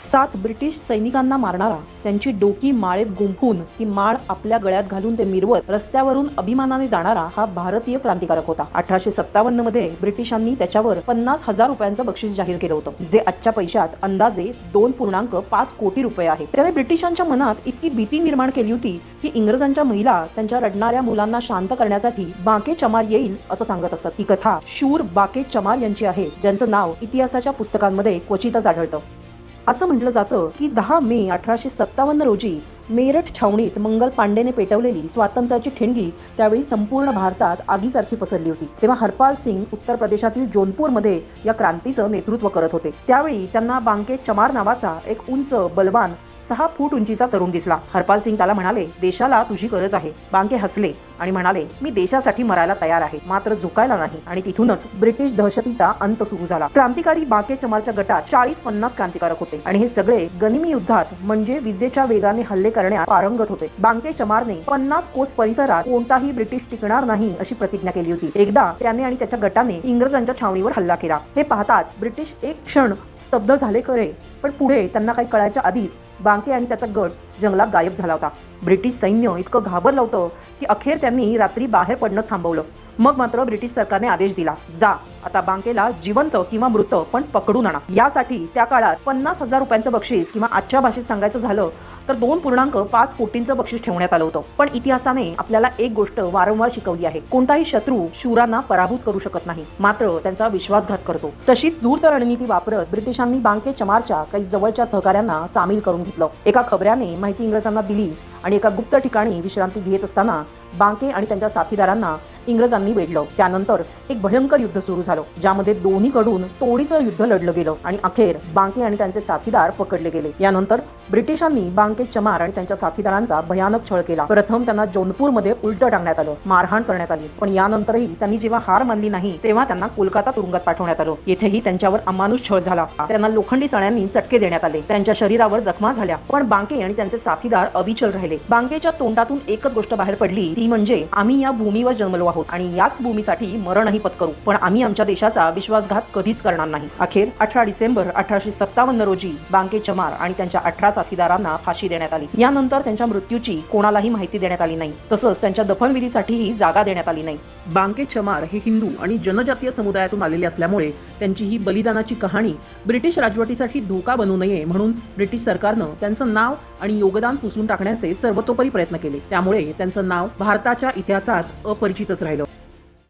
सात ब्रिटिश सैनिकांना मारणारा त्यांची डोकी माळेत गुंफून ती माळ आपल्या गळ्यात घालून ते मिरवत रस्त्यावरून अभिमानाने जाणारा हा भारतीय क्रांतिकारक होता. अठराशे सत्तावन्नमध्ये ब्रिटिशांनी त्याच्यावर पन्नास हजार रुपयांचं बक्षीस जाहीर केलं होतं जे आजच्या पैशात अंदाजे दोन पूर्णांक पाच कोटी रुपये आहे. त्याने ब्रिटिशांच्या मनात इतकी भीती निर्माण केली होती की इंग्रजांच्या महिला त्यांच्या रडणाऱ्या मुलांना शांत करण्यासाठी बाके चमार येईल असं सांगत असत. ही कथा शूर बाके चमार यांची आहे ज्यांचं नाव इतिहासाच्या पुस्तकांमध्ये क्वचितच आढळतं. असं म्हटलं जातं की दहा मे अठराशे सत्तावन्न रोजी मेरठ छावणीत मंगल पांडेने पेटवलेली स्वातंत्र्याची ठिणगी त्यावेळी संपूर्ण भारतात आगीसारखी पसरली होती. तेव्हा हरपाल सिंग उत्तर प्रदेशातील जोनपूरमध्ये या क्रांतीचं नेतृत्व करत होते. त्यावेळी त्यांना बांके चमार नावाचा एक उंच बलवान सहा फूट उंचीचा तरुण दिसला. हरपाल सिंग त्याला म्हणाले देशाला तुझी गरज आहे. बांके हसले आणि म्हणाले मी देशासाठी मरायला तयार आहे मात्र झुकायला नाही. आणि तिथूनच ब्रिटिश दहशतीचा अंत सुरू झाला. क्रांतिकारी बांके चमारच्या गटात चाळीस पन्नास क्रांतिकारक होते आणि हे सगळे गनिमी युद्धात म्हणजे विजेच्या वेगाने हल्ले करण्यात पारंगत होते. बांके चमारने पन्नास कोस परिसरात कोणताही ब्रिटिश टिकणार नाही अशी प्रतिज्ञा केली होती. एकदा त्याने आणि त्याच्या गटाने इंग्रजांच्या छावणीवर हल्ला केला. हे पाहताच ब्रिटिश एक क्षण स्तब्ध झाले खरे पण पुढे त्यांना काही कळायच्या आधीच बांके आणि त्याचा गट जंगलात गायब झाला होता. ब्रिटिश सैन्य इतकं घाबरलं होतं की अखेर त्यांनी रात्री बाहेर पडणंच थांबवलं. मग मात्र ब्रिटिश सरकारने आदेश दिला जा आता बांकेला जिवंत किंवा मृत पण पकडून आणा यासाठी त्या काळात पन्नास हजार रुपयांचं बक्षीस किंवा आजच्या भाषेत सांगायचं झालं तर दोन पूर्णांक पाच कोटींचं बक्षीस ठेवण्यात आलं होतं. पण इतिहासाने आपल्याला एक गोष्ट वारंवार शिकवली आहे. कोणताही शत्रू शूरांना पराभूत करू शकत नाही. मात्र त्यांचा विश्वासघात करतो. तशीच धूर्त रणनीती वापरत ब्रिटिशांनी बांके चमारच्या काही जवळच्या सहकाऱ्यांना सामील करून घेतलं. एका खबऱ्याने माहिती इंग्रजांना दिली आणि एका गुप्त ठिकाणी विश्रांती घेत असताना बांके आणि त्यांच्या साथीदारांना इंग्रजांनी वेढलं. त्यानंतर एक भयंकर युद्ध सुरू झालं ज्यामध्ये दोन्हीकडून तोडीचं युद्ध लढलं गेलं आणि अखेर बांके आणि त्यांचे साथीदार पकडले गेले. यानंतर ब्रिटिशांनी बांके चमार आणि त्यांच्या साथीदारांचा भयानक छळ केला. प्रथम त्यांना जोनपूरमध्ये उलट टाकण्यात आलं मारहाण करण्यात आली. पण यानंतरही त्यांनी जेव्हा हार मानली नाही तेव्हा त्यांना कोलकाता तुरुंगात पाठवण्यात आलं. येथेही त्यांच्यावर अमानुष छळ झाला. त्यांना लोखंडी सण्यांनी चटके देण्यात आले. त्यांच्या शरीरावर जखमा झाल्या. पण बांके आणि त्यांचे साथीदार अविचल राहिले. बांकेच्या तोंडातून एकच गोष्ट बाहेर पडली. ती म्हणजे आम्ही या भूमीवर जन्मलो आहोत आणि याच भूमीसाठी मरणही पत्करू. पण आम्ही आमच्या देशाचा विश्वासघात कधीच करणार नाही. अखेर अठरा डिसेंबर अठराशे सत्तावन्न रोजी बांके चमार आणि त्यांच्या अठरा साथीदारांना फाशी देण्यात आली. यानंतर त्यांच्या मृत्यूची कोणालाही माहिती देण्यात आली नाही. तसंच त्यांच्या दफनविधीसाठीही जागा देण्यात आली नाही. बांके चमार हे हिंदू आणि जनजातीय समुदायातून आलेले असल्यामुळे त्यांची ही बलिदानाची कहाणी ब्रिटिश राजवटीसाठी धोका बनू नये म्हणून ब्रिटिश सरकारनं त्यांचं नाव आणि योगदान पुसून टाकण्याचे सर्वतोपरी प्रयत्न केले. त्यामुळे त्यांचं नाव भारताच्या इतिहासात अपरिचितच राहिलं.